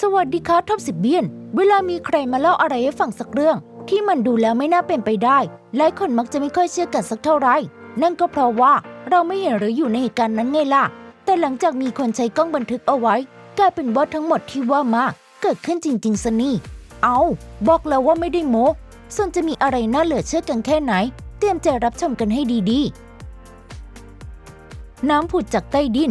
สวัสดีครับท็อปสิบเบียน เวลามีใครมาเล่าอะไรให้ฟังสักเรื่อง ที่มันดูแล้วไม่น่าเป็นไปได้ หลายคนมักจะไม่ค่อยเชื่อกันสักเท่าไหร่ นั่นก็เพราะว่าเราไม่เห็นหรืออยู่ในเหตุการณ์นั้นไงล่ะ แต่หลังจากมีคนใช้กล้องบันทึกเอาไว้ กลายเป็นว่าทั้งหมดที่ว่ามาเกิดขึ้นจริงๆสนี่ เอาบอกแล้วว่าไม่ได้โม้ส่วนจะมีอะไรน่าเหลือเชื่อกันแค่ไหน เตรียมใจรับชมกันให้ดีๆ น้ำผุดจากใต้ดิน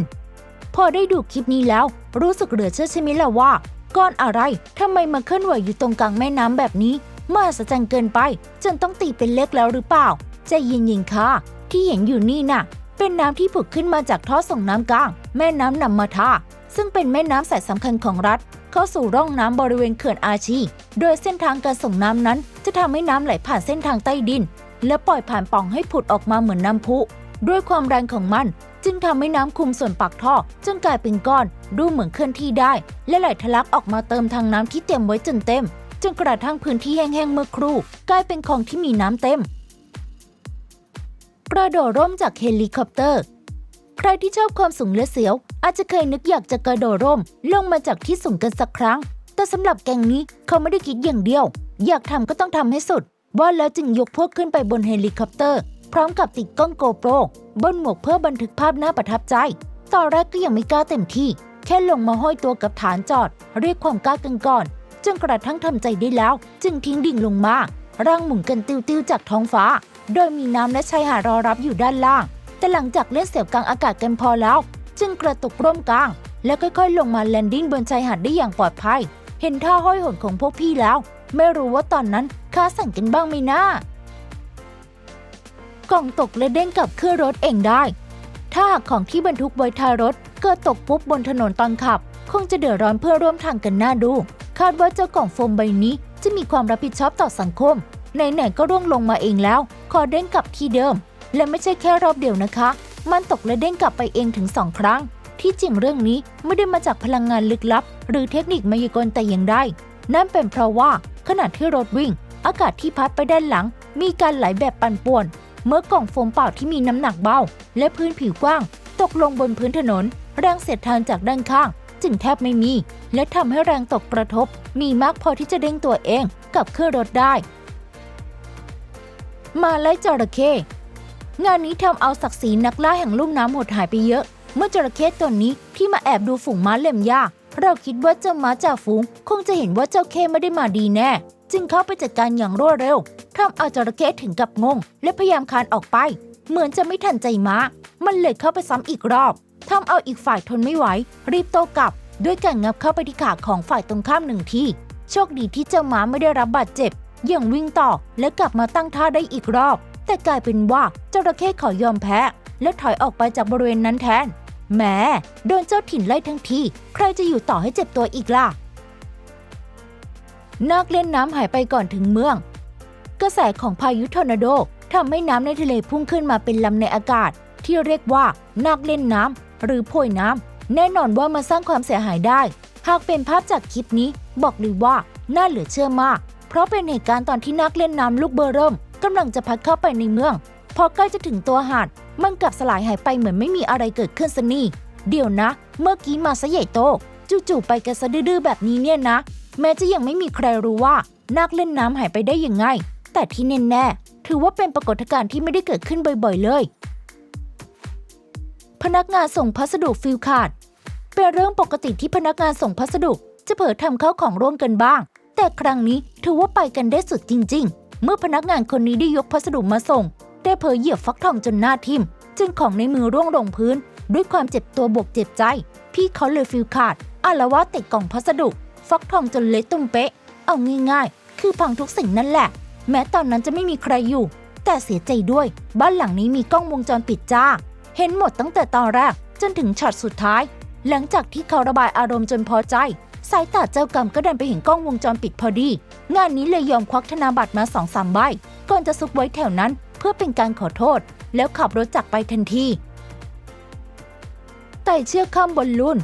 พอได้ดูคลิปนี้แล้ว รู้สึกเหลือเชื่อใช่ไหมล่ะว่า ก้อนอะไรทำไมมาเคลื่อนไหวอยู่ตรงกลางแม่น้ำแบบนี้มหัศจรรย์เกินไป จนต้องตีเป็นเลขแล้วหรือเปล่าใจเย็นๆค่ะ ที่เห็นอยู่นี่น่ะ เป็นน้ำที่ผุดขึ้นมาจากท่อส่งน้ำกลาง แม่น้ำนำมาทาซึ่งเป็นแม่น้ำสายสำคัญของรัฐ เข้าสู่ร่องน้ำบริเวณเขื่อนอาชี โดยเส้นทางการส่งน้ำนั้น จะทำให้น้ำไหลผ่านเส้นทางใต้ดิน และปล่อยผ่านป่องให้ผุดออกมาเหมือนน้ำพุ ด้วยความแรงของมัน จึงทำให้น้ำคุมส่วนปากท่อจนกลายเป็นก้อน ดูเหมือนเคลื่อนที่ได้ และไหลทะลักออกมาเติมทางน้ำที่เตรียมไว้จนเต็ม จนกระทั่งพื้นที่แห้งๆเมื่อครู่ กลายเป็นคลองที่มีน้ำเต็ม กระโดดร่มจากเฮลิคอปเตอร์ ใครที่ชอบความสูงและเสียว อาจจะเคยนึกอยากจะกระโดดร่ม ลงมาจากที่สูงกันสักครั้ง แต่สำหรับแกงนี้เขาไม่ได้คิดอย่างเดียว อยากทำก็ต้องทำให้สุดว่าแล้วจึงยกพวกขึ้นไปบนเฮลิคอปเตอร์ พร้อมกับติดกล้องโกโปรบนหมวกเพื่อบันทึกภาพน่าประทับใจ ตอนแรกก็ยังไม่กล้าเต็มที่ แค่ลงมาห้อยตัวกับฐานจอด เรียกความกล้ากันก่อนจนกระทั่งทำใจได้แล้ว จึงทิ้งดิ่งลงมา ร่างหมุนกันติ้วๆจากท้องฟ้า โดยมีน้ำและชายหาดรอรับอยู่ด้านล่าง แต่หลังจากเล่นเสียวกลางอากาศกันพอแล้ว จึงกระตุกร่มกลาง แล้วค่อยๆ ลงมาแลนดิ้งบนชายหาดได้อย่างปลอดภัย เห็นท่าห้อยหนของพวกพี่แล้ว ไม่รู้ว่าตอนนั้นค้าสั่งกันบ้างไหมนะ กล่องตกและเด้งกลับขึ้นรถเองได้ ถ้าหากของที่บรรทุกไว้ท้ายรถเกิดตกปุ๊บบนถนนตอนขับ คงจะเดือดร้อนเพื่อร่วมทางกันหน้าดู คาดว่าเจ้ากล่องโฟมใบนี้จะมีความรับผิดชอบต่อสังคมไหนๆก็ร่วงลงมาเองแล้ว ขอเด้งกลับที่เดิม และไม่ใช่แค่รอบเดียวนะคะ มันตกและเด้งกลับไปเองถึงสองครั้ง ที่จริงเรื่องนี้ไม่ได้มาจากพลังงานลึกลับ หรือเทคนิคมายากลแต่อย่างใดนั่นเป็นเพราะว่าขณะที่รถวิ่ง อากาศที่พัดไปด้านหลัง มีการไหลแบบปั่นป่วน เมื่อกล่องโฟมเปล่าที่มีน้ำหนักเบา และพื้นผิวกว้าง ตกลงบนพื้นถนน แรงเสียดทานจากด้านข้าง จึงแทบไม่มี และทำให้แรงตกกระทบ มีมากพอที่จะเด้งตัวเองกับขึ้นรถได้ มาไล่จระเข้งานนี้ทำเอาศักดิ์ศรีนักล่าแห่งลุ่มน้ำหดหายไปเยอะ เมื่อจระเข้ตัวนี้ที่มาแอบดูฝูงม้าเล่มหญ้าเราคิดว่าเจ้าม้าจ่าฝูง คงจะเห็นว่าเจ้าเข้ไม่ได้มาดีแน่ จึงเข้าไปจัดการอย่างรวดเร็วทำเอาจระเข้ถึงกับงง และพยายามคานออกไป เหมือนจะไม่ทันใจม้า มันเลยเข้าไปซ้ำอีกรอบทำเอาอีกฝ่ายทนไม่ไหว รีบโต้กลับ ด้วยการงับเข้าไปที่ขาของฝ่ายตรงข้ามหนึ่งทีโชคดีที่เจ้าม้าไม่ได้รับบาดเจ็บยังวิ่งต่อและกลับมาตั้งท่าได้อีกรอบ แต่กลายเป็นว่าจระเข้ขอยอมแพ้ และถอยออกไปจากบริเวณนั้นแทนแหมโดนเจ้าถิ่นไล่ทั้งที ใครจะอยู่ต่อให้เจ็บตัวอีกล่ะ นักเล่นน้ำหายไปก่อนถึงเมือง กระแสของพายุทอร์นาโดทำให้น้ำในทะเลพุ่งขึ้นมาเป็นลำในอากาศ ที่เรียกว่านักเล่นน้ำหรือโพยน้ำแน่นอนว่ามาสร้างความเสียหายได้ หากเป็นภาพจากคลิปนี้บอกเลยว่าน่าเหลือเชื่อมาก เพราะเป็นเหตุการณ์ตอนที่นักเล่นน้ำลูกเบอร์เริ่มกำลังจะพัดเข้าไปในเมือง พอใกล้จะถึงตัวหาด มันกลับสลายหายไปเหมือนไม่มีอะไรเกิดขึ้นสนี่เดี๋ยวนะ เมื่อกี้มาซะใหญ่โตจู่ๆไปกันซะดื้อๆแบบนี้เนี่ยนะ แม้จะยังไม่มีใครรู้ว่านักเล่นน้ำหายไปได้ยังไง แต่ที่แน่ๆถือว่าเป็นปรากฏการณ์ที่ไม่ได้เกิดขึ้นบ่อยๆเลย พนักงานส่งพัสดุฟิลขาดเป็นเรื่องปกติที่พนักงานส่งพัสดุ จะเผลอทำเข้าของร่วงกันบ้าง แต่ครั้งนี้ถือว่าไปกันได้สุดจริง ๆ เมื่อพนักงานคนนี้ได้ยกพัสดุมาส่ง ได้เผยเหยียบฟักทองจนหน้าทิ่มจึงของในมือร่วงลงพื้น ด้วยความเจ็บตัวบวกเจ็บใจ พี่เขาเลยฟิลขาดอาละวาดติดกล่องพัสดุ ฟักทองจนเละตุ้มเป๊ะ เอาง่ายๆ คือพังทุกสิ่งนั่นแหละ แม้ตอนนั้นจะไม่มีใครอยู่ แต่เสียใจด้วย บ้านหลังนี้มีกล้องวงจรปิดจ้า เห็นหมดตั้งแต่ตอนแรกจนถึงช็อตสุดท้าย หลังจากที่เขาระบายอารมณ์จนพอใจ สายตาเจ้ากรรมก็เดันไปเห็นกล้องวงจรปิดพอดี งานนี้เลยยอมควักธนาบัตรมาสองสามใบก่อนจะซุกไว้แถวนั้น เพื่อเป็นการขอโทษ แล้วขับรถจากไปทันทีไต่เชือกข้ามบอลลูน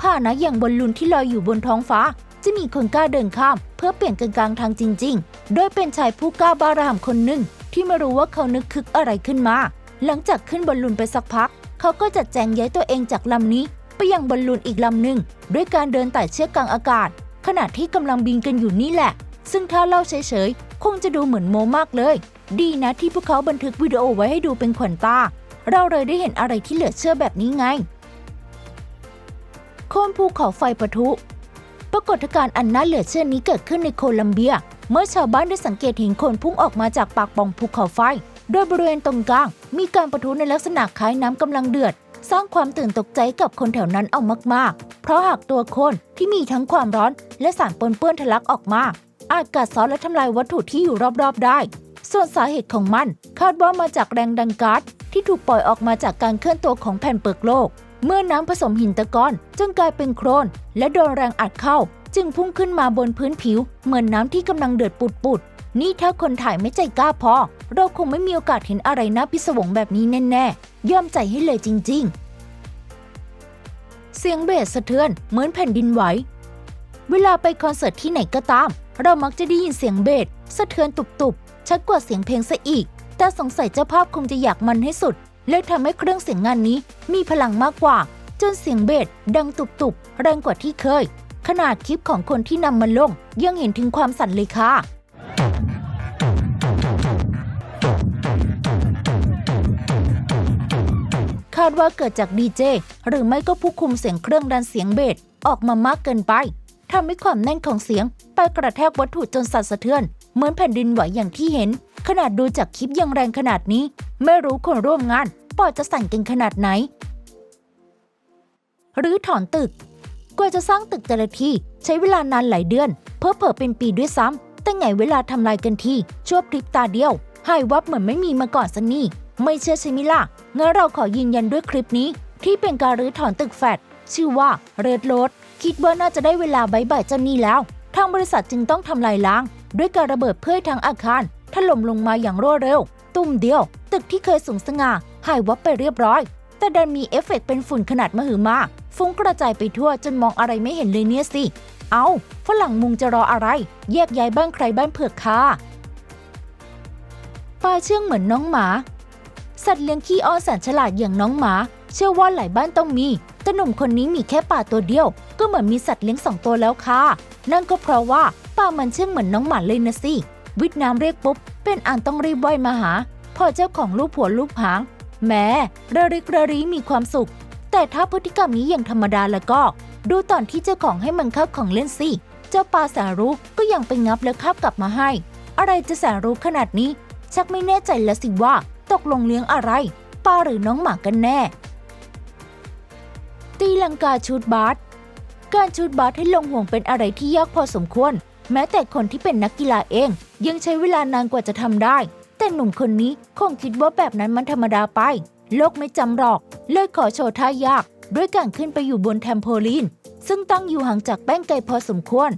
ผ้าหนะอย่างบอลลูนที่ลอยอยู่บนท้องฟ้า จะมีคนกล้าเดินข้าม เพื่อเปลี่ยนกันกลางทางจริง ๆ โดยเป็นชายผู้กล้าบารามคนหนึ่ง ที่ไม่รู้ว่าเขานึกคึกอะไรขึ้นมา หลังจากขึ้นบอลลูนไปสักพัก เขาก็จัดแจงย้ายตัวเองจากลำนี้ ไปยังบอลลูนอีกลำหนึ่งด้วยการเดินไต่เชือกกลางอากาศ ขณะที่กำลังบินกันอยู่นี่แหละ ซึ่งถ้าเล่าเฉยๆคงจะดูเหมือนโมมากเลย ดีนะที่พวกเขาบันทึกวิดีโอไว้ให้ดูเป็นขวัญตาเราเลยได้เห็นอะไรที่เหลือเชื่อแบบนี้ไง ค่นภูเขาไฟปะทุ ปรากฏการณ์อันน่าเหลือเชื่อนี้เกิดขึ้นในโคลัมเบีย เมื่อชาวบ้านได้สังเกตเห็นคนพุ่งออกมาจากปากป่องภูเขาไฟ โดยบริเวณตรงกลาง มีการปะทุในลักษณะคล้ายน้ำกำลังเดือด สร้างความตื่นตกใจกับคนแถวนั้นเอามากๆ เพราะหากตัวโคนที่มีทั้งความร้อน และสารปนเปื้อนทะลักออกมา อาจกัดเซ้อนและทำลายวัตถุที่อยู่รอบๆได้ ส่วนสาเหตุของมัน คาดว่ามาจากแรงดันก๊าซที่ถูกปล่อยออกมาจากการเคลื่อนตัวของแผ่นเปลือกโลก เมื่อน้ำผสมหินตะกอนจนกลายเป็นโครนและโดนแรงอัดเข้า จึงพุ่งขึ้นมาบนพื้นผิว เหมือนน้ำที่กำลังเดือดปุดๆนี่ถ้าคนถ่ายไม่ใจกล้าพอ เราคงไม่มีโอกาสเห็นอะไรน่าพิศวงแบบนี้แน่ๆย่อมใจให้เลยจริง ๆ เสียงเบสสะเทือนเหมือนแผ่นดินไหวเวลาไปคอนเสิร์ตที่ไหนก็ตาม เรามักจะได้ยินเสียงเบสสะเทือนตุบๆชัดกว่าเสียงเพลงซะอีก แต่สงสัยเจ้าภาพคงจะอยากมันให้สุด เลยทำให้เครื่องเสียงงานนี้มีพลังมากกว่า จนเสียงเบสดังตุบๆ แรงกว่าที่เคย ขนาดคลิปของคนที่นำมันลง ยังเห็นถึงความสั่นเลยค่ะ คาดว่าเกิดจากดีเจหรือไม่ก็ผู้คุมเสียงเครื่องดันเสียงเบสออกมามากเกินไปทำให้ความแน่นของเสียง ไปกระแทกวัตถุจนสั่นสะเทือน เหมือนแผ่นดินไหวอย่างที่เห็น ขนาดดูจากคลิปยังแรงขนาดนี้ ไม่รู้คนร่วมงานปอดจะสั่นกันขนาดไหน หรือถอนตึก กว่าจะสร้างตึกแต่ละที่ใช้เวลานานหลายเดือน เพิ่เผ่อเป็นปีด้วยซ้ำ แต่ไงเวลาทำลายกันทีชั่วพริบตาเดียว หายวับเหมือนไม่มีมาก่อนสนี่ ไม่เชื่อใช่ไหมล่ะงั้นเราขอยืนยันด้วยคลิปนี้ ที่เป็นการรื้อถอนตึกแฟดชื่อว่าเรดโรดคิดว่าน่าจะได้เวลาใบายบเจ้านี้แล้ว ทางบริษัทจึงต้องทำลายล้าง ด้วยการระเบิดเพื่อทั้งอาคารถล่มลงมาอย่างรวดเร็ว ตุ้มเดียว ตึกที่เคยสูงสง่าหายวับไปเรียบร้อย แต่ดันมีเอฟเฟกต์เป็นฝุ่นขนาดมหึมา ฟุ้งกระจายไปทั่วจนมองอะไรไม่เห็นเลยเนี่ยสิ เอาฝรั่งมุงจะรออะไร แยกย้ายบ้านใครบ้านเผือกค่ะปลาเชื่องเหมือนน้องหมา สัตว์เลี้ยงขี้อ้อนแสนฉลาดอย่างน้องหมา เชื่อว่าหลายบ้านต้องมีแต่หนุ่มคนนี้มีแค่ป่าตัวเดียว ก็เหมือนมีสัตว์เลี้ยงสองตัวแล้วค่ะ นั่นก็เพราะว่าป่ามันเชื่องเหมือนน้องหมาเลยนะสิ วิทน้ำเรียกปุ๊บ เป็นอันต้องรีบว่ายมาหา พอเจ้าของลูกผัวลูกหาง แม้ระริกระรีมีความสุข แต่ถ้าพฤติกรรมนี้ยังธรรมดาแล้วก็ ดูตอนที่เจ้าของให้มันคาบของเล่นสิ เจ้าปลาแสนรู้ก็ยังไปงับแล้วคาบกลับมาให้ อะไรจะแสนรู้ขนาดนี้ ชักไม่แน่ใจแล้วสิว่า ตกลงเลี้ยงอะไรปลาหรือน้องหมากันแน่ ตีลังกาชูดบาสการชูดบาสให้ลงห่วงเป็นอะไรที่ยากพอสมควร แม้แต่คนที่เป็นนักกีฬาเอง ยังใช้เวลานานกว่าจะทำได้ แต่หนุ่มคนนี้คงคิดว่าแบบนั้นมันธรรมดาไป โลกไม่จำหรอก เลยขอโชว์ท่ายาก ด้วยการขึ้นไปอยู่บนแทมโพลีน ซึ่งตั้งอยู่ห่างจากแป้งไก่พอสมควร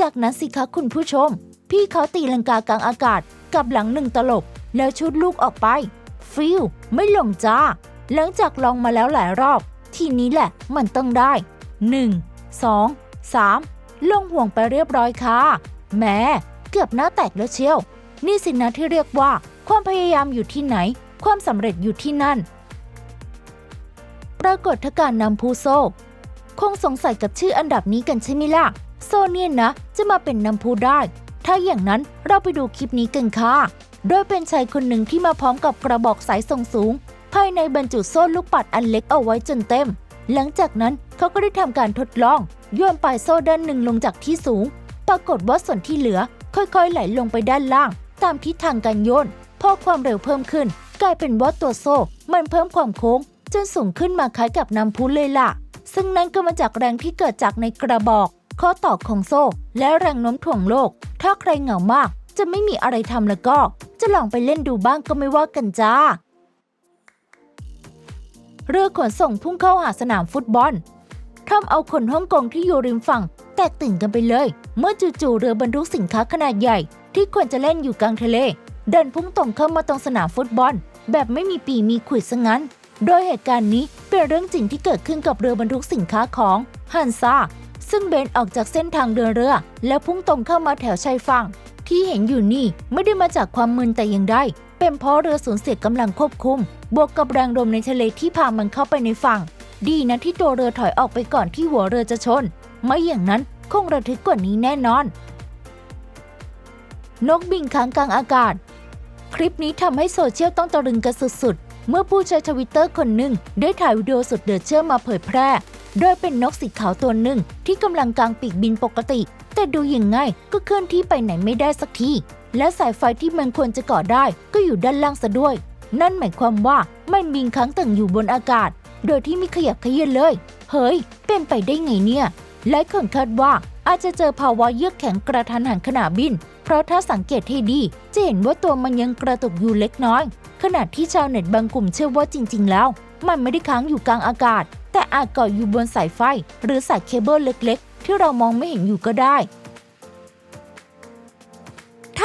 จากนั้นสิคะคุณผู้ชม พี่เขาตีลังกากลางอากาศกับหลังหนึ่งตลบ แล้วชุดลูกออกไป ฟิวไม่หลงจ้า หลังจากลองมาแล้วหลายรอบ ทีนี้แหละมันต้องได้ 1 2 3 ลงห่วงไปเรียบร้อยค่ะ แม้เกือบหน้าแตกแล้วเชียว นี่สินะที่เรียกว่า ความพยายามอยู่ที่ไหน ความสำเร็จอยู่ที่นั่น ปรากฏการนำผู้โซ่คงสงสัยกับชื่ออันดับนี้กันใช่ไหมล่ะ โซเนียนนะ จะมาเป็นนำผู้ได้ ถ้าอย่างนั้นเราไปดูคลิปนี้กันค่ะ โดยเป็นชายคนหนึ่งที่มาพร้อมกับกระบอกสายส่งสูง ภายในบรรจุโซ่ลูกปัดอันเล็กเอาไว้จนเต็ม หลังจากนั้นเขาก็ได้ทำการทดลองโยนปลายโซ่ด้านหนึ่งลงจากที่สูง ปรากฏว่าส่วนที่เหลือ ค่อยๆ ไหลลงไปด้านล่าง ตามทิศทางการโยนพอความเร็วเพิ่มขึ้น กลายเป็นว่าตัวโซ่ มันเพิ่มความโค้ง จนสูงขึ้นมาคล้ายกับน้ำพุเลยล่ะ ซึ่งนั่นก็มาจากแรงที่เกิดจากในกระบอก ข้อต่อของโซ่ และแรงโน้มถ่วงโลก ถ้าใครเหงามาก จะไม่มีอะไรทำแล้วก็ จะลองไปเล่นดูบ้างก็ไม่ว่ากันจ้า เรือขนส่งพุ่งเข้าหาสนามฟุตบอลทำเอาคนฮ่องกงที่อยู่ริมฝั่ง แตกตื่นกันไปเลย เมื่อจู่ๆเรือบรรทุกสินค้าขนาดใหญ่ ที่ควรจะเล่นอยู่กลางทะเล เดินพุ่งตรงเข้ามาตรงสนามฟุตบอล แบบไม่มีปีมีขุยซะงั้น โดยเหตุการณ์นี้เป็นเรื่องจริงที่เกิดขึ้นกับเรือบรรทุกสินค้าของฮันซาซึ่งเบนออกจากเส้นทางเดินเรือ แล้วพุ่งตรงเข้ามาแถวชายฝั่งที่เห็นอยู่นี่ไม่ได้มาจากความมึนแต่อย่างใด เป็นเพราะเรือสูญเสียกำลังควบคุม บวกกับแรงลมในทะเลที่พามันเข้าไปในฝั่ง ดีนะที่ตัวเรือถอยออกไปก่อนที่หัวเรือจะชน ไม่อย่างนั้นคงระทึกกว่านี้แน่นอน นกบินค้างกลางอากาศ คลิปนี้ทำให้โซเชียลต้องตะลึงกันสุดๆ เมื่อผู้ใช้ทวิตเตอร์คนหนึ่งได้ถ่ายวิดีโอสุดเดือดเชื่อมาเผยแพร่ โดยเป็นนกสีขาวตัวหนึ่งที่กำลังกลางปีกบินปกติ แต่ดูยังไงก็เคลื่อนที่ไปไหนไม่ได้สักที และสายไฟที่มันควรจะกาะได้ก็อยู่ด้านล่างซะด้วย นั่นหมายความว่ามันบินค้างตึงอยู่บนอากาศ โดยที่ไม่ขยับเขยื้อนเลย เฮ้ย เป็นไปได้ไงเนี่ยและคนคาดว่าอาจจะเจอภาวะเยือกแข็งกระทันหันขณะบิน เพราะถ้าสังเกตให้ดี จะเห็นว่าตัวมันยังกระตุกอยู่เล็กน้อย ขณะที่ชาวเน็ตบางกลุ่มเชื่อว่าจริง ๆ แล้ว มันไม่ได้ค้างอยู่กลางอากาศ แต่อาจเกาะอยู่บนสายไฟ หรือสายเคเบิลเล็ก ๆ ที่เรามองไม่เห็นอยู่ก็ได้